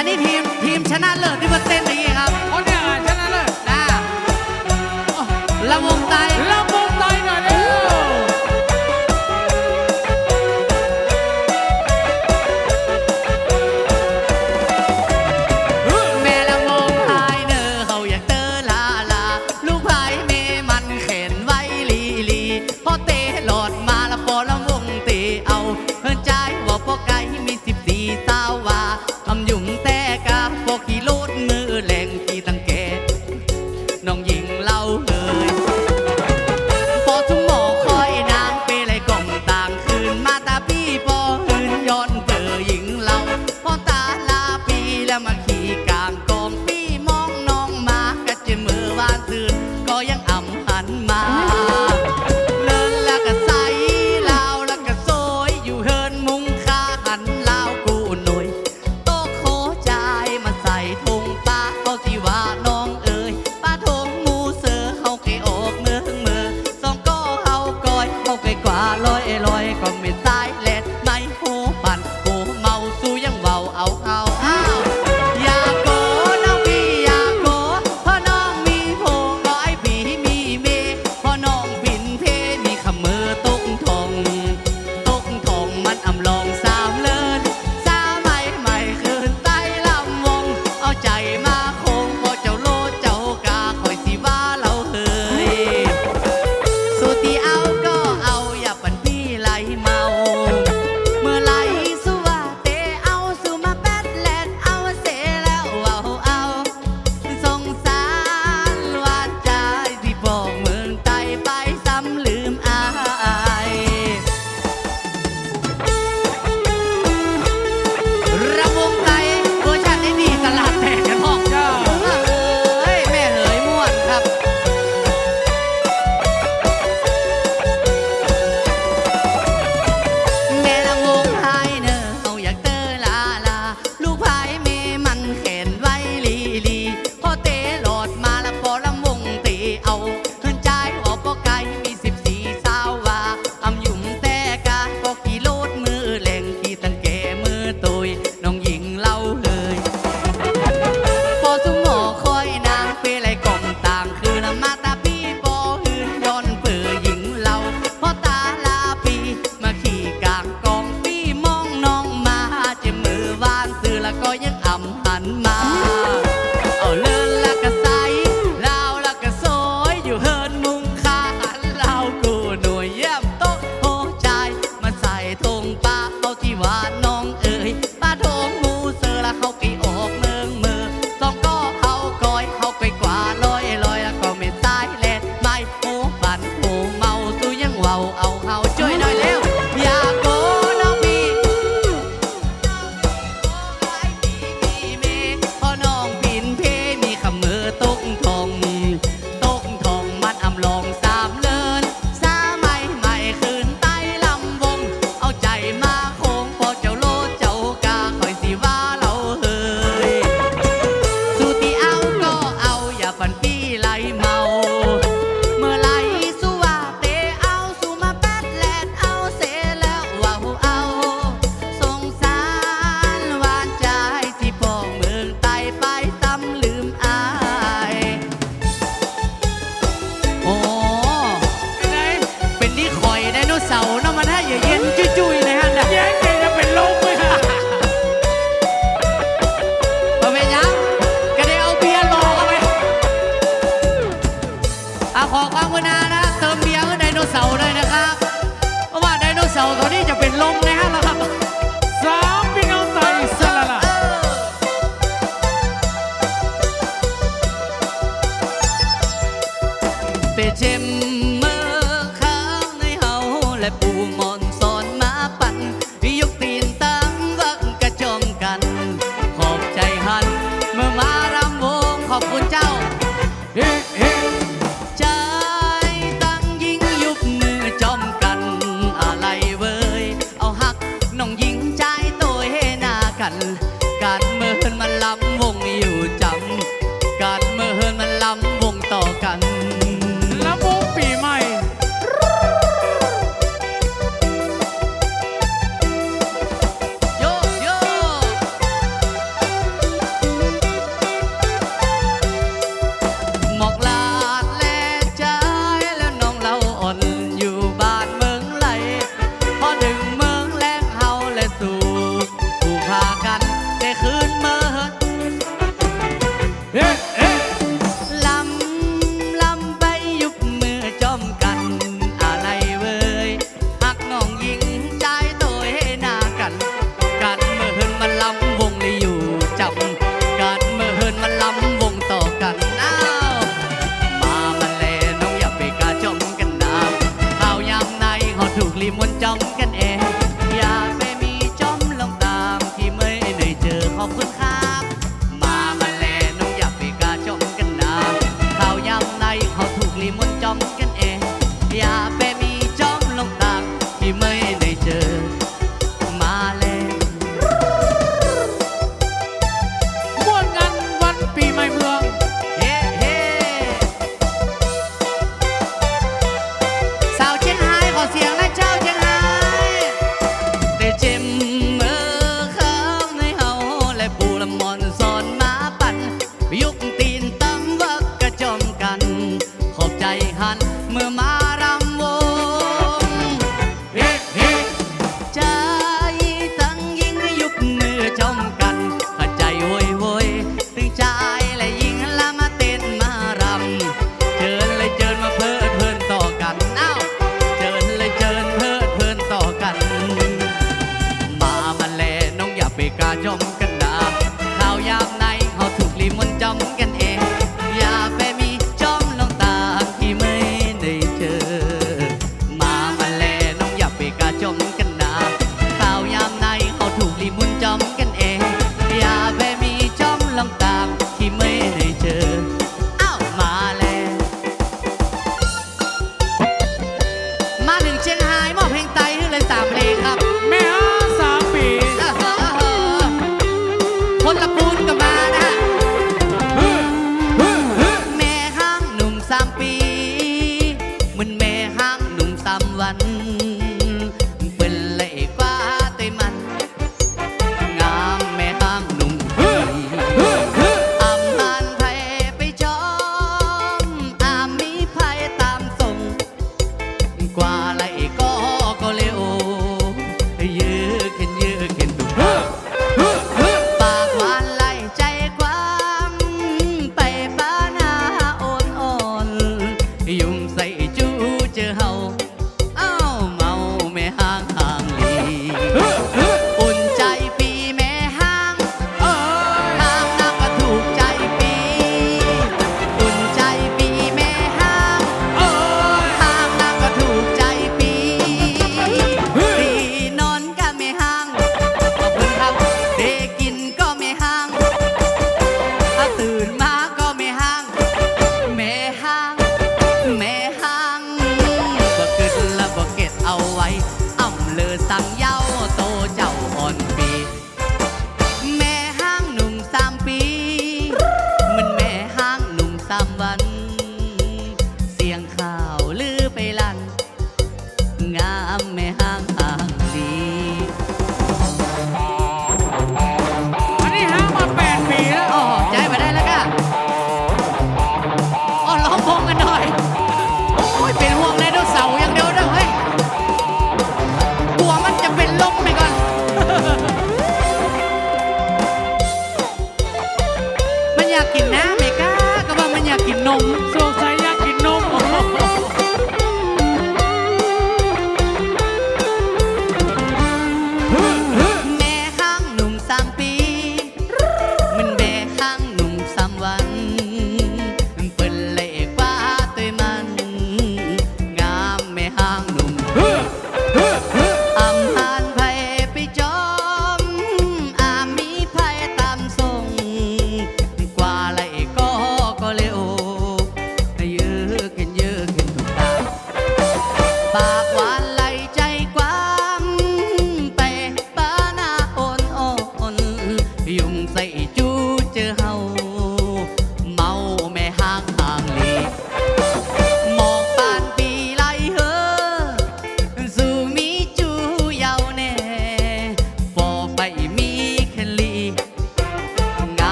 อันนี้ทีมทีมชนะเลิศที่มาเต้นอย่างนี้ครับ คนเนี่ยชนะเลิศ นะระวงตายันมา เอาเลินละก็ใสลาวละก็โซยอยู่เฮิร์นมุงคาเลากูหน่วยเยี่ยมโต๊ะโหใจมาใส่ตงปลาเอาที่ว่าน้องเอ๋ยปลาโงงูเซอละเขากี่ออกเมืองเมือสองก็เอากอยเขาไปกว่าลอยลอยละก็ไม่ตายแลดไม่โหบันโหเมาสู้ยังเว้าเอา